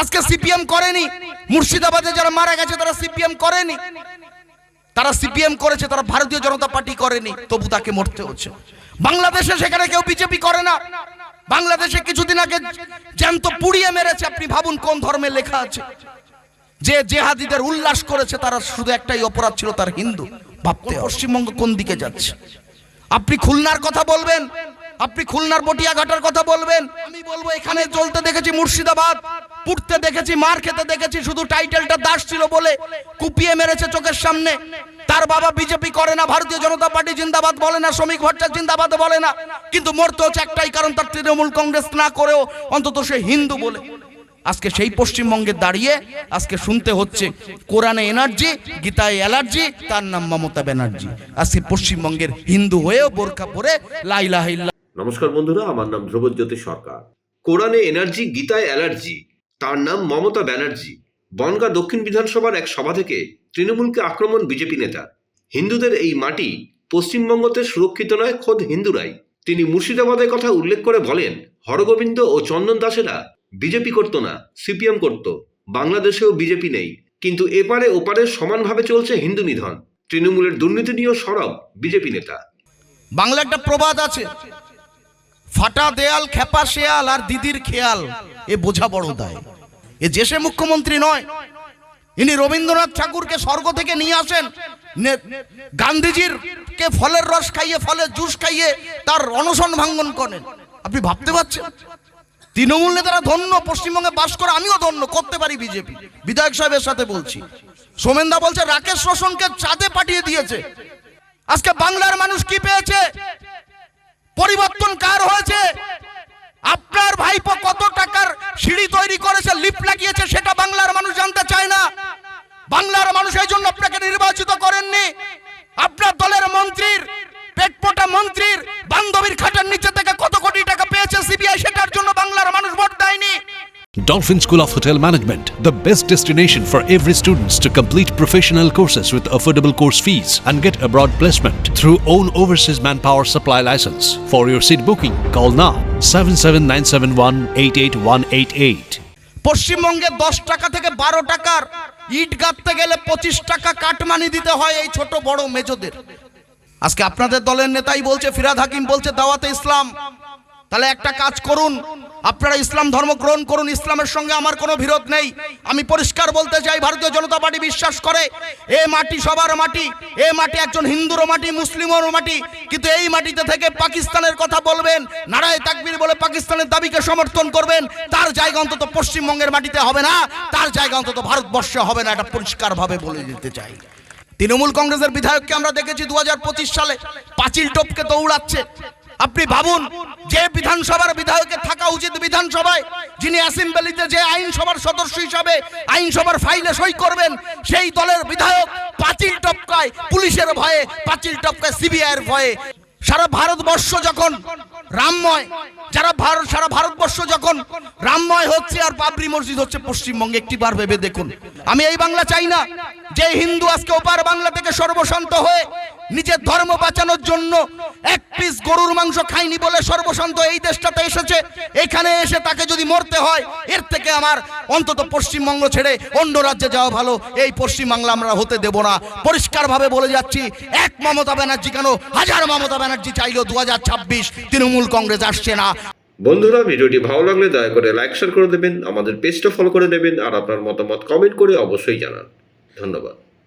আজকে সিপিএম করেনি। মুর্শিদাবাদে যারা মারা গেছে, তারা সিপিএম করেনি। তারা সিপিএম করেছে, তারা ভারতীয় জনতা পার্টি করেনি। তবু তাকে মরতে হচ্ছে। বাংলাদেশে সেখানে কেউ বিজেপি করে না। বাংলাদেশে কিছুদিন আগে জ্যান্ত পুড়িয়ে মেরেছে। আপনি ভাবুন কোন ধর্মে লেখা আছে? যে জেহাদিদের উল্লাস করেছে, তারা শুধু একটাই অপরাধ ছিল, তার হিন্দু। ভাবতে পশ্চিমবঙ্গ কোন দিকে যাচ্ছে? আপনি খুলনার কথা বলবেন? আপনি খুলনার বটিয়াঘাটার কথা বলবেন? আমি বলব, এখানে চলতে দেখেছি মুর্শিদাবাদ। পুড়তে দেখেছি, মার খেতে দেখেছি, শুধু টাইটেলটা দাস ছিল বলে কুপিয়ে মেরেছে চোখের সামনে। তার বাবা বিজেপি করে না, ভারতীয় জনতা পার্টি জিন্দাবাদ বলে না, শ্রমিক ভট্টাচার্য জিন্দাবাদ বলে না। কিন্তু মরতে হচ্ছে একটাই কারণ, তার তৃণমূল কংগ্রেস না করেও অন্তত সে হিন্দু বলে। আজকে সেই পশ্চিমবঙ্গে দাঁড়িয়ে আজকে শুনতে হচ্ছে, কোরআনে এনার্জি, গীতায় অ্যালার্জি, তার নাম মমতা ব্যানার্জি। আজকে পশ্চিমবঙ্গের হিন্দু হয়েও বোরখা পরে লাইলাহিল্লা নমস্কার বন্ধুরা, আমার নাম ধ্রুবজ্যোতি সরকার। কোরআনে এনার্জি, গীতায় অ্যালার্জি তার নাম মমতা ব্যানার্জি। বনগা দক্ষিণ বিধানসভার এক সভা থেকে তৃণমূলকে আক্রমণ বিজেপি নেতা। হিন্দুদের এই মাটি পশ্চিমবঙ্গতে সুরক্ষিত নয়, খোদ হিন্দুরাই। তিনি মুর্শিদাবাদের কথা উল্লেখ করে বলেন, হরগোবিন্দ ও চন্দন দাসেরা বিজেপি করত না, সিপিএম করত, বাংলাদেশেও বিজেপি নেই। কিন্তু এপারে ওপারে সমানভাবে চলছে হিন্দু নিধন। তৃণমূলের দুর্নীতি নিয়েও সরব বিজেপি নেতা। বাংলা একটা প্রবাদ আছে, ফাটা দেয়াল খেপা শেয়াল আর দিদির খেয়াল, এ বোঝা বড় দায়। এ যে সে মুখ্যমন্ত্রী নয়, ইনি রবীন্দ্রনাথ ঠাকুরকে স্বর্গ থেকে নিয়ে আসেন। গান্ধীজির কে ফলের রস খাইয়ে, ফলের জুস খাইয়ে তার অনশন ভাঙ্গন করেন। আপনি ভাবতে পারছেন? তৃণমূল নেতারা ধন্য, পশ্চিমবঙ্গে বাস করে আমিও ধন্য, করতে পারি বিজেপি। বিধায়ক সাহেবের সাথে বলছি। সোমেনদা বলছে, রাকেশ রোশনকে চাঁদে পাঠিয়ে দিয়েছে। আজকে বাংলার মানুষ কি পেয়েছে? পরিবর্তন কার হয়েছে আপনার ভাইপো কত টাকার সিঁড়ি তৈরি করেছে লিফট লাগিয়েছে সেটা বাংলার মানুষ জানতে চায় না বাংলার মানুষ এই জন্য আপনাকে নির্বাচিত করেননি আপনার দলের মন্ত্রীর পেটপোটা মন্ত্রীর বান্ধবীর খাটের নিচে থেকে কত কোটি টাকা পেয়েছে সিবিআই সেটার জন্য বাংলার মানুষ ভোট দেয়নি Dolphin School of Hotel Management, the best destination for every students to complete professional courses with affordable course fees and get abroad placement through own overseas manpower supply license. For your seat booking, call now 77971 পশ্চিমবঙ্গে দশ টাকা থেকে বারো টাকার ইট গাঁথতে গেলে পঁচিশ টাকা cut money দিতে হয় এই ছোট বড় মেজদের। আজকে আপনাদের দলের নেতাই বলছে, ফিরাদ হাকিম বলছে, দাওয়াতে ইসলাম। তাহলে একটা কাজ করুন আপনারা ইসলাম ধর্ম গ্রহণ করুন, ইসলামের সঙ্গে আমার কোনো বিরোধ নেই। আমি পরিষ্কার বলতে চাই, ভারতীয় জনতা পার্টি বিশ্বাস করে, এ মাটি সবার মাটি, এ মাটি একজন হিন্দুরও মাটি, মুসলিমেরও মাটি, কিন্তু এই মাটিতে থেকে পাকিস্তানের কথা বলবেন, নারায় তাকবির বলে পাকিস্তানের দাবিকে সমর্থন করবেন, তার জায়গা অন্তত পশ্চিমবঙ্গের মাটিতে হবে না, তার জায়গা অন্তত ভারতবর্ষে হবে না, এটা পরিষ্কারভাবে বলে দিতে চাই। তৃণমূল কংগ্রেসের বিধায়ককে আমরা দেখেছি দু হাজার পঁচিশ সালে, পাঁচিল টপকে দৌড়াচ্ছে। আপনি ভাবুন, যে বিধানসভার বিধায়কের থাকা উচিত বিধানসভায়, যিনি অ্যাসেম্বলিতে যে আইনসভার সদস্য হিসাবে আইনসভার ফাইলে সই করবেন, সেই দলের বিধায়ক পাঁচিল টপকায়, পুলিশের ভয়ে পাঁচিল টপকায়, সিবিআইয়ের ভয়ে। সারা ভারতবর্ষ যখন রামময়, যারা ভারত সারা ভারতবর্ষ যখন রামময় হচ্ছে আর বাবরি মসজিদ হচ্ছে, পশ্চিমবঙ্গে একটি বার ভেবে দেখুন। আমি এই বাংলা চাই না যে হিন্দু আজকে ওপার বাংলা থেকে সর্বশান্ত হয়ে নিজের ধর্ম বাঁচানোর জন্য এক পিস গরুর মাংস খাইনি বলে সর্বশান্ত এই দেশটাতে এসেছে। এখানে এসে তাকে যদি মরতে হয়, এর থেকে আমার অন্তত পশ্চিমবঙ্গ ছেড়ে অন্য রাজ্যে যাওয়া ভালো। এই পশ্চিমবাংলা আমরা হতে দেব না। পরিষ্কারভাবে বলে যাচ্ছি, এক মমতা ব্যানার্জি কেন? হাজার মমতা ব্যানার্জি চাইলেও দু হাজার ছাব্বিশ তৃণমূল কংগ্রেস আসছে না। বন্ধুরা, ভিডিওটি ভালো লাগলে দয়া করে লাইক শেয়ার করে দেবেন, আমাদের পেজটা ফলো করে দেবেন, আর আপনার মতামত কমেন্ট করে অবশ্যই জানান। ধন্যবাদ।